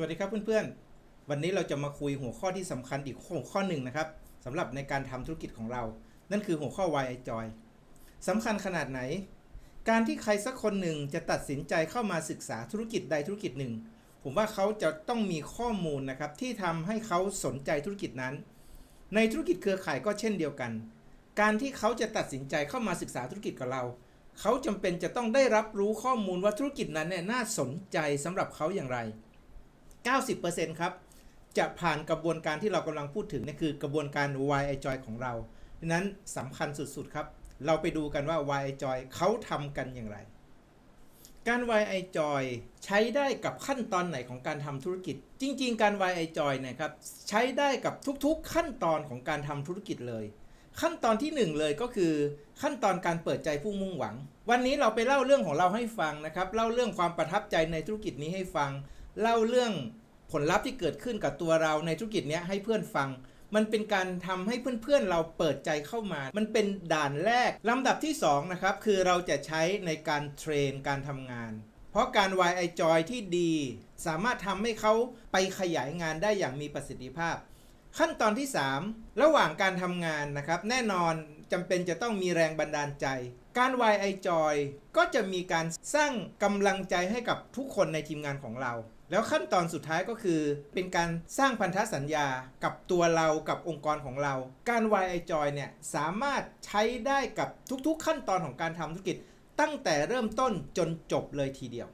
วัสดีครับเพื่อนๆ วันนี้เราจะมาคุยหัวข้อที่สำคัญอีกหัวข้อหนึ่งนะครับสำหรับในการทำธุรกิจของเรา นั่นคือหัวข้อ Why I Joy สำคัญขนาดไหน การที่ใครสักคนหนึ่งจะตัดสินใจเข้ามาศึกษาธุรกิจใดธุรกิจหนึ่ง ผมว่าเขาจะต้องมีข้อมูลนะครับที่ทำให้เขาสนใจธุรกิจนั้น ในธุรกิจเครือข่ายก็เช่นเดียวกัน การที่เขาจะตัดสินใจเข้ามาศึกษาธุรกิจกับเราเขาจำเป็นจะต้องได้รับรู้ข้อมูลว่าธุรกิจนั้นเนี่ยน่าสนใจสำหรับเขาอย่างไร 90%ครับจะผ่านกระบวนการที่เรากำลังพูดถึงนี่คือกระบวนการ Why I Joy ของเราดังนั้นสำคัญสุดๆครับ เราไปดูกันว่า Why I Joy เขาทำกันอย่างไร การ Why I Joy ใช้ได้กับขั้นตอนไหนของการทำธุรกิจ จริง ๆ การ Why I Joy นะครับใช้ได้กับทุกๆ ขั้นตอนของการทำธุรกิจเลย ขั้นตอนที่หนึ่งเลยก็คือ ขั้นตอนการเปิดใจผู้มุ่งหวัง วันนี้เราไปเล่าเรื่องของเราให้ฟังนะครับเล่าเรื่องความประทับใจในธุรกิจนี้ให้ฟัง เล่าเรื่อง ผลลัพธ์ที่เกิดขึ้นกับตัวเราในธุรกิจเนี้ยให้เพื่อนฟัง มันเป็นการทำให้เพื่อนๆเราเปิดใจเข้ามา มันเป็นด่านแรกลำดับที่สองนะครับคือเราจะใช้ในการเทรนการทำงาน เพราะการ y i joy ที่ดี สามารถทำให้เขาไปขยายงานได้อย่างมีประสิทธิภาพ ขั้นตอนที่ 3 ระหว่างการทำงานนะครับแน่นอนจำเป็นจะต้องมีแรงบันดาลใจการ y i joy ก็จะมีการสร้างกำลังใจให้กับทุกคนในทีมงานของเรา แล้วขั้นตอนสุดท้ายก็คือ เป็นการสร้างพันธสัญญากับตัวเรากับองค์กรของเรา การ y i joy เนี่ยสามารถใช้ได้กับทุกๆ ขั้นตอนของการทำธุรกิจ ตั้งแต่เริ่มต้นจนจบเลยทีเดียว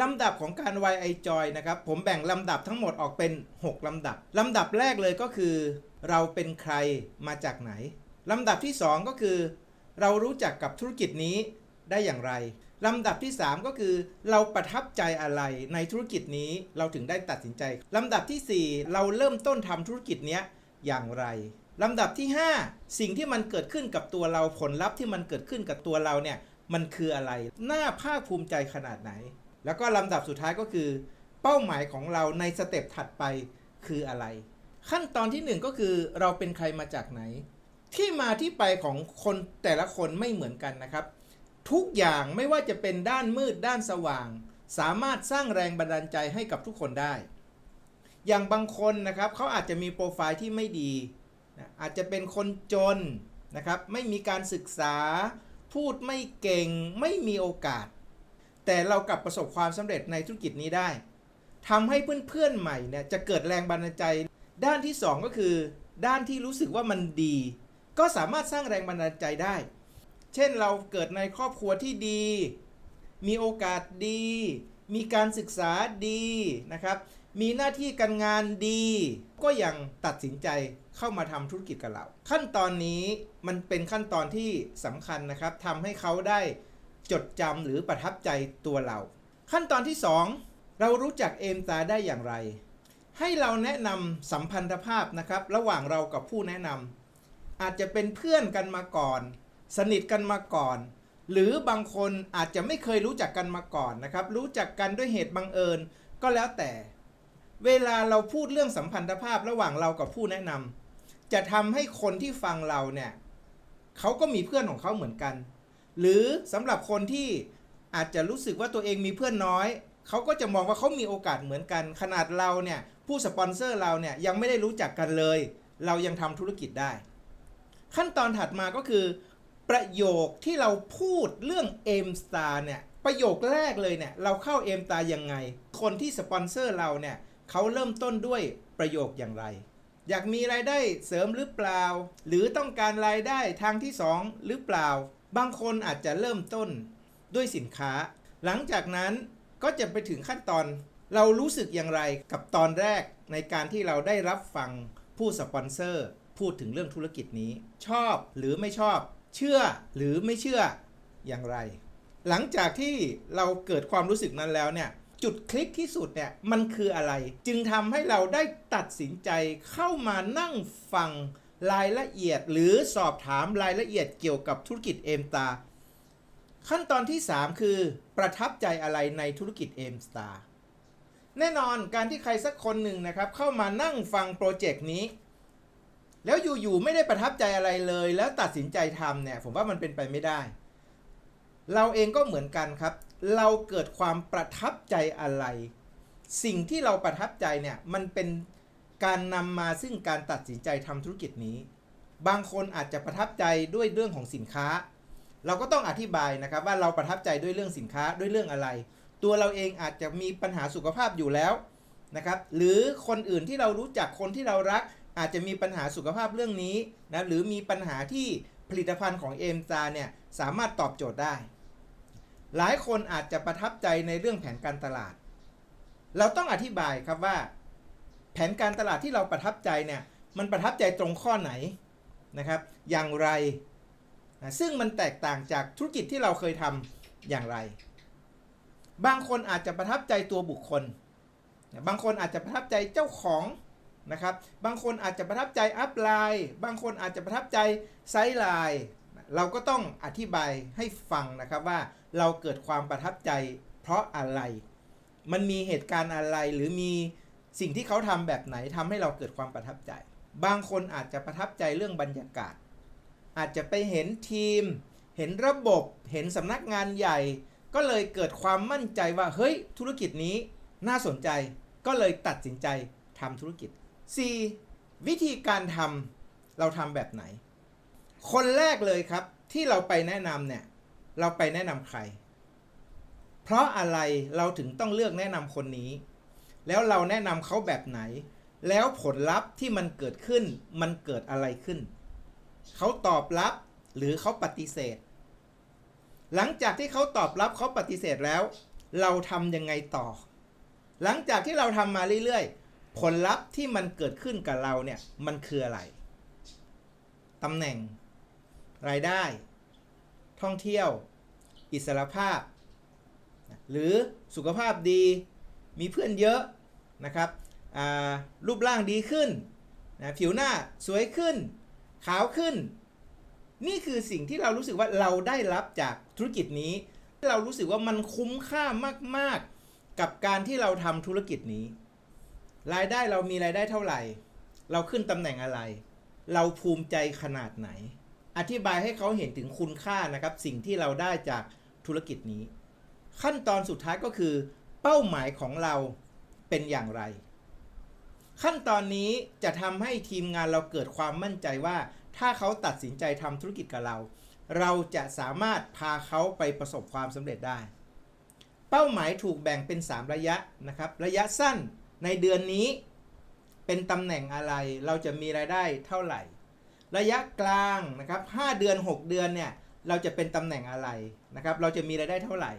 ลำดับของการ y i joy นะครับผมแบ่งลำดับทั้งหมดออกเป็น 6 ลำดับ ลำดับแรกเลยก็คือ เราเป็นใครมาจากไหน ลำดับที่ 2 ก็คือ เรารู้จักกับธุรกิจนี้ได้อย่างไร ลำดับที่ 3 ก็คือ เราประทับใจอะไรในธุรกิจนี้เราถึงได้ตัดสินใจ ลำดับทีสี่ 4 เราเริ่มต้นทำธุรกิจนี้อย่างไรลำดับที่ 5 สิ่งที่มันเกิดขึ้นกับตัวเราผลลัพธ์ที่มันเกิดขึ้นกับตัวเราเนี่ยมันคืออะไร น่าภาคภูมิใจขนาดไหน แล้วก็ลำดับสุดท้ายก็คือ เป้าหมายของเราในสเต็ปถัดไปคืออะไร ขั้นตอนที่หนึ่งก็คือเราเป็นใครมาจากไหน ที่มาที่ไปของคนแต่ละคนไม่เหมือนกันนะครับ ทุกอย่างไม่ว่าจะเป็นด้านมืดด้านสว่าง สามารถสร้างแรงบันดาลใจให้กับทุกคนได้ อย่างบางคนนะครับเขาอาจจะมีโปรไฟล์ที่ไม่ดีนะอาจจะเป็นคนจนนะครับไม่มีการศึกษา พูดไม่เก่งไม่มีโอกาส แต่เรากลับประสบความสำเร็จในธุรกิจนี้ได้ทำให้เพื่อนๆใหม่เนี่ยจะเกิดแรงบันดาลใจ ด้านที่ 2 ก็คือ ด้านที่รู้สึกว่ามันดี ก็สามารถสร้างแรงบันดาลใจได้ เช่นเราเกิดในครอบครัวที่ดี มีโอกาสดี มีการศึกษาดีนะครับ มีหน้าที่การงานดี ก็ยังตัดสินใจเข้ามาทำธุรกิจกับเรา ขั้นตอนนี้มันเป็นขั้นตอนที่สำคัญนะครับทำให้เขาได้จดจำหรือประทับใจตัวเรา ขั้นตอนที่ 2 เรารู้จักเอมตาได้อย่างไร ให้เราแนะนำสัมพันธภาพนะครับ ระหว่างเรากับผู้แนะนำอาจจะเป็นเพื่อนกันมาก่อน สนิทกันมาก่อน หรือบางคนอาจจะไม่เคยรู้จักกันมาก่อนนะครับ รู้จักกันด้วยเหตุบังเอิญก็แล้วแต่ เวลาเราพูดเรื่องสัมพันธภาพระหว่างเรากับผู้แนะนำจะทำให้คนที่ฟังเราเนี่ยเขาก็มีเพื่อนของเขาเหมือนกัน หรือสำหรับคนที่อาจจะรู้สึกว่าตัวเองมีเพื่อนน้อยเขาก็จะมองว่าเขามีโอกาสเหมือนกัน ขนาดเราเนี่ยผู้สปอนเซอร์เราเนี่ยยังไม่ได้รู้จักกันเลย เรายังทำธุรกิจได้ ขั้นตอนถัดมาก็คือ ประโยคที่เราพูดเรื่อง M Star เนี่ยประโยคแรกเลยเนี่ยเราเข้า M Star ยังไง คนที่สปอนเซอร์เราเนี่ยเขาเริ่มต้นด้วยประโยคอย่างไร อยากมีรายได้เสริมหรือเปล่า หรือต้องการรายได้ทางที่ 2 หรือเปล่า บางคนอาจจะเริ่มต้นด้วยสินค้า หลังจากนั้นก็จะไปถึงขั้นตอน เรารู้สึกอย่างไรกับตอนแรกในการที่เราได้รับฟังผู้สปอนเซอร์พูดถึงเรื่องธุรกิจนี้ ชอบหรือไม่ชอบ เชื่อหรือไม่เชื่ออย่างไร หลังจากที่เราเกิดความรู้สึกนั้นแล้วเนี่ยจุดคลิกที่สุดเนี่ยมันคืออะไร จึงทำให้เราได้ตัดสินใจเข้ามานั่งฟังรายละเอียด หรือสอบถามรายละเอียดเกี่ยวกับธุรกิจเอมตา ขั้นตอนที่ 3 คือ ประทับใจอะไรในธุรกิจเอมสตาแน่นอนการที่ใครสักคนหนึ่งนะครับ เข้ามานั่งฟังโปรเจกต์นี้ แล้วอยู่ๆไม่ได้ประทับใจอะไรเลย แล้วตัดสินใจทำเนี่ยผมว่ามันเป็นไปไม่ได้ เราเองก็เหมือนกันครับ เราเกิดความประทับใจอะไร สิ่งที่เราประทับใจเนี่ยมันเป็นการนำมาซึ่งการตัดสินใจทำธุรกิจนี้ บางคนอาจจะประทับใจด้วยเรื่องของสินค้า เราก็ต้องอธิบายนะครับว่าเราประทับใจด้วยเรื่องสินค้าด้วยเรื่องอะไร ตัวเราเองอาจจะมีปัญหาสุขภาพอยู่แล้วนะครับหรือคนอื่นที่เรารู้จักคนที่เรารัก อาจจะมีปัญหาสุขภาพเรื่องนี้นะหรือมีปัญหาที่ผลิตภัณฑ์ของเอมซาเนี่ยสามารถตอบโจทย์ได้ หลายคนอาจจะประทับใจในเรื่องแผนการตลาด เราต้องอธิบายครับว่า แผนการตลาดที่เราประทับใจเนี่ยมันประทับใจตรงข้อไหนนะครับ อย่างไรนะซึ่งมันแตกต่างจากธุรกิจที่เราเคยทำอย่างไร บางคนอาจจะประทับใจตัวบุคคล บางคนอาจจะประทับใจเจ้าของ นะครับ บางคนอาจจะประทับใจอัพไลน์บางคนอาจจะประทับใจไซด์ไลน์เราก็ต้องอธิบายให้ฟังนะครับว่าเราเกิดความประทับใจเพราะอะไร มันมีเหตุการณ์อะไรหรือมีสิ่งที่เขาทำแบบไหนทำให้เราเกิดความประทับใจ บางคนอาจจะประทับใจเรื่องบรรยากาศ อาจจะไปเห็นทีม เห็นระบบ เห็นสำนักงานใหญ่ ก็เลยเกิดความมั่นใจว่าเฮ้ยธุรกิจนี้น่าสนใจ ก็เลยตัดสินใจทำธุรกิจ 4. วิธีการทำเราทำแบบไหน คนแรกเลยครับที่เราไปแนะนำเนี่ย เราไปแนะนำใคร เพราะอะไรเราถึงต้องเลือกแนะนำคนนี้ แล้วเราแนะนำเขาแบบไหน แล้วผลลัพธ์ที่มันเกิดขึ้นมันเกิดอะไรขึ้น เขาตอบรับหรือเขาปฏิเสธ หลังจากที่เขาตอบรับเขาปฏิเสธแล้ว เราทำยังไงต่อ หลังจากที่เราทำมาเรื่อยๆ ผลลัพธ์ที่มันเกิดขึ้นกับเราเนี่ยมันคืออะไรตำแหน่ง รายได้ ท่องเที่ยว อิสรภาพ หรือสุขภาพดี มีเพื่อนเยอะนะครับรูปร่างดีขึ้นนะผิวหน้าสวยขึ้น ขาวขึ้น นี่คือสิ่งที่เรารู้สึกว่าเราได้รับจากธุรกิจนี้ เรารู้สึกว่ามันคุ้มค่ามาก ๆ กับการที่เราทำธุรกิจนี้ รายได้เรามีรายได้เท่าไหร่ เราขึ้นตำแหน่งอะไร เราภูมิใจขนาดไหน อธิบายให้เขาเห็นถึงคุณค่านะครับ สิ่งที่เราได้จากธุรกิจนี้ ขั้นตอนสุดท้ายก็คือ เป้าหมายของเราเป็นอย่างไร ขั้นตอนนี้จะทำให้ทีมงานเราเกิดความมั่นใจว่า ถ้าเขาตัดสินใจทำธุรกิจกับเรา เราจะสามารถพาเขาไปประสบความสำเร็จได้ เป้าหมายถูกแบ่งเป็น 3 ระยะนะครับ ระยะสั้น ในเดือนนี้เป็นตำแหน่งอะไร เราจะมีรายได้เท่าไหร่ ระยะกลางนะครับ5เดือน 6 เดือนเนี่ยเราจะเป็นตำแหน่งอะไรนะครับ เราจะมีรายได้เท่าไหร่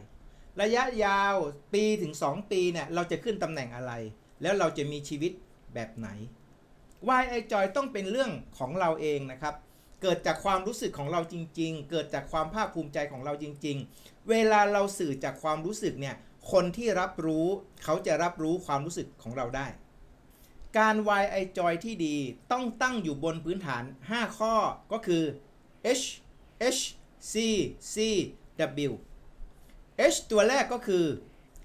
ระยะยาวปีถึง 2 ปีเนี่ยเราจะขึ้นตำแหน่งอะไร แล้วเราจะมีชีวิตแบบไหน Why I Joy ต้องเป็นเรื่องของเราเองนะครับ เกิดจากความรู้สึกของเราจริง ๆ เกิดจากความภาคภูมิใจของเราจริง ๆ เวลาเราสื่อจากความรู้สึกเนี่ย คนที่รับรู้เขาจะรับรู้ความรู้สึกของเราได้ การ Why I Joy ที่ดีต้องตั้งอยู่บนพื้นฐาน 5 ข้อก็คือ H H C C W H ตัวแรกก็คือ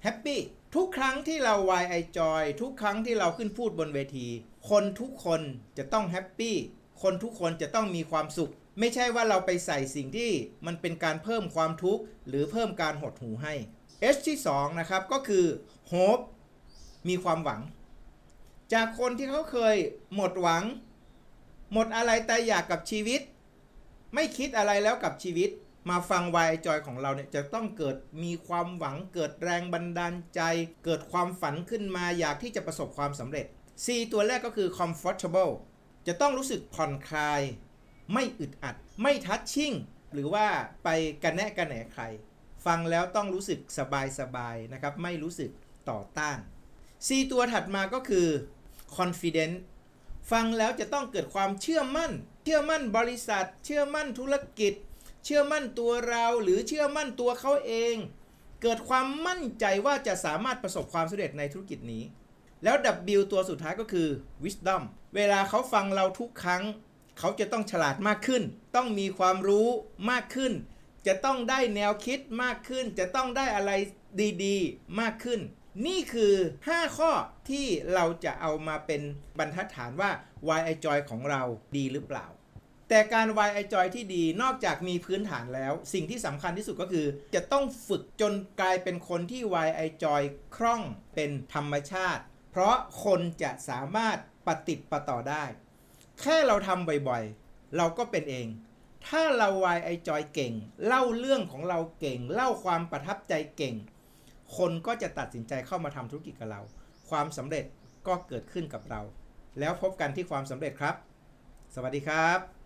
Happy ทุกครั้งที่เรา Why I Joy ทุกครั้งที่เราขึ้นพูดบนเวที คนทุกคนจะต้องแฮปปี้คนทุกคนจะต้องมีความสุข ไม่ใช่ว่าเราไปใส่สิ่งที่มันเป็นการเพิ่มความทุกข์หรือเพิ่มการหดหูให้ H ที่2นะครับก็คือ Hope มีความหวัง จากคนที่เขาเคยหมดหวัง หมดอะไรแต่อยากกับชีวิต ไม่คิดอะไรแล้วกับชีวิต มาฟังวายจอยของเราเนี่ยจะต้องเกิดมีความหวัง เกิดแรงบันดาลใจ เกิดความฝันขึ้นมาอยากที่จะประสบความสำเร็จ C ตัวแรกก็คือ comfortable จะต้องรู้สึกผ่อนคลาย ไม่อึดอัด ไม่ทัชชิ่งหรือว่าไปกันแนะกันแหนใคร ฟังแล้วต้องรู้สึกสบายสบายๆนะครับ ไม่รู้สึกต่อต้าน C ตัวถัดมาก็คือ confident ฟังแล้วจะต้องเกิดความเชื่อมั่น เชื่อมั่นบริษัท เชื่อมั่นธุรกิจ เชื่อมั่นตัวเราหรือเชื่อมั่นตัวเขาเอง เกิดความมั่นใจว่าจะสามารถประสบความสำเร็จในธุรกิจนี้ แล้ว W ตัวสุดท้ายก็คือ wisdom เวลาเขาฟังเราทุกครั้ง เขาจะต้องฉลาดมากขึ้น ต้องมีความรู้มากขึ้น จะต้องได้แนวคิดมากขึ้น จะต้องได้อะไรดีๆ มากขึ้น นี่คือ 5 ข้อที่เราจะเอามาเป็นบรรทัดฐานว่า Why I Joy ของเราดีหรือเปล่า แต่การ Why I Joy ที่ดีนอกจากมีพื้นฐานแล้ว สิ่งที่สำคัญที่สุดก็คือ จะต้องฝึกจนกลายเป็นคนที่ Why I Joy คล่องเป็นธรรมชาติ เพราะคนจะสามารถปฏิดประต่อได้ แค่เราทำบ่อยๆ เราก็เป็นเอง ถ้าเราวายไอจอยเก่ง เล่าเรื่องของเราเก่ง เล่าความประทับใจเก่ง คนก็จะตัดสินใจเข้ามาทำธุรกิจกับเรา ความสำเร็จก็เกิดขึ้นกับเรา แล้วพบกันที่ความสำเร็จครับ สวัสดีครับ